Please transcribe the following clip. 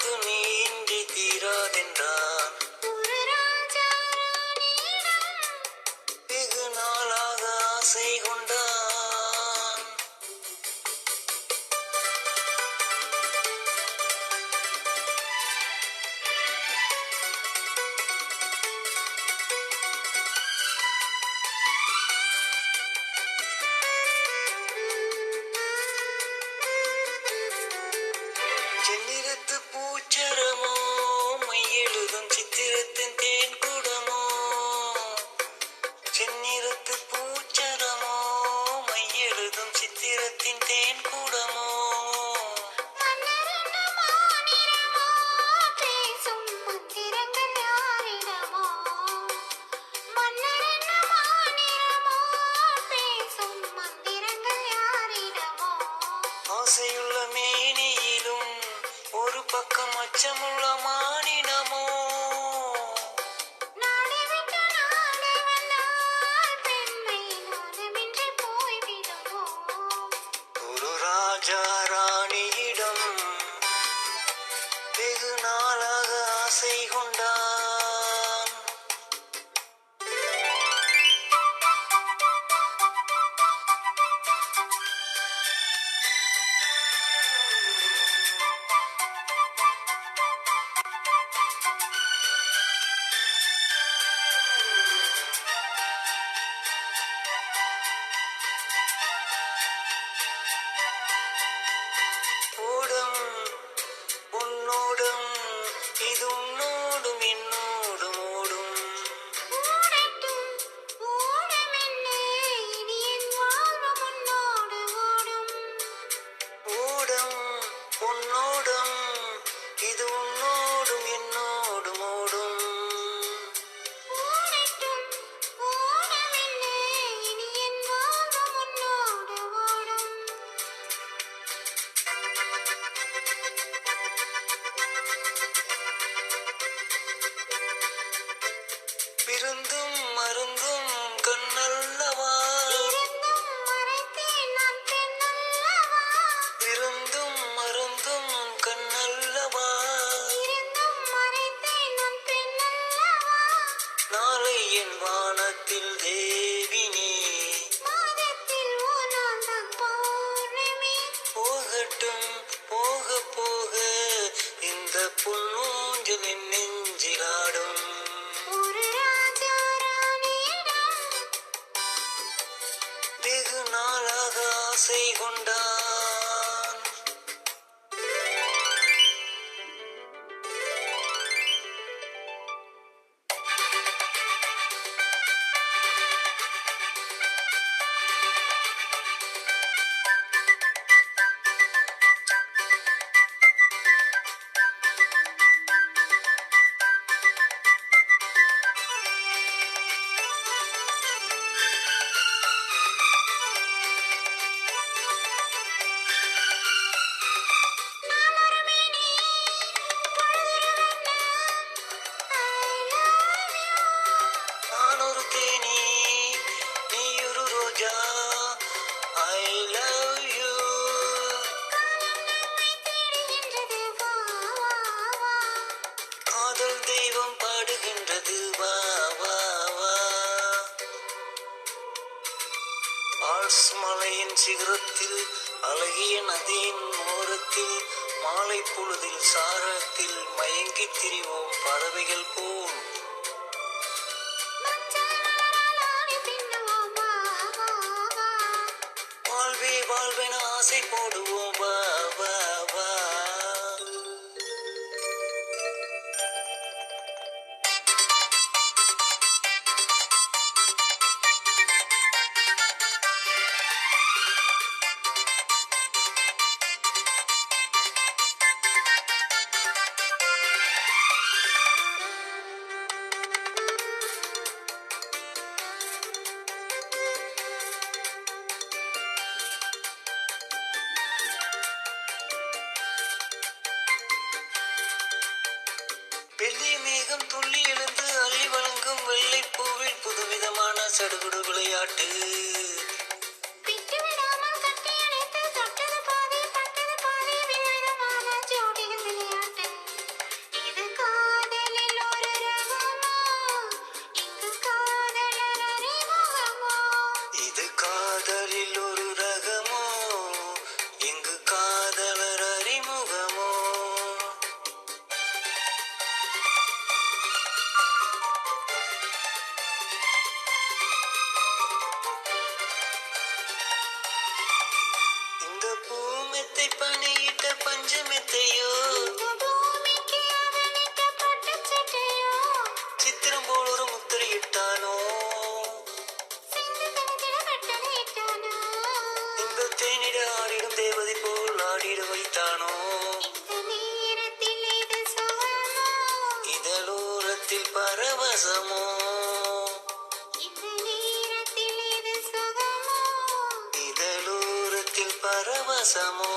அதுமே இன்றி சிரித்து பூச்சரமோ மை எழுதும் விருந்தும் மருந்தும் கண்ணல்லவா? விருந்தும் மருந்தும் கண்ணல்லவா? நாளை வானத்தில் தேவினே போகட்டும் போக போக. இந்த பொன்னூஞ்சலின் நெஞ்சிலா சிகரத்தில் அழகிய நதியின் ஓரத்தில் மாலை பொழுதில் சாரத்தில் மயங்கி திரிவோம் பறவைகள் போல். வாழ்வே வாழ்வென ஆசை போடுவோம். சடுகுடு விளையாட்டு. இது காதலில் பஞ்சு மெத்தையோ சித்திரம் போல் ஒரு முத்திரை இட்டானோ இந்த தேனிட ஆடிடும் தேவதை போல் ஆடிட வைத்தானோ? இதலோரத்தில் பரவசமோ? இதலோரத்தில் பரவசமோ?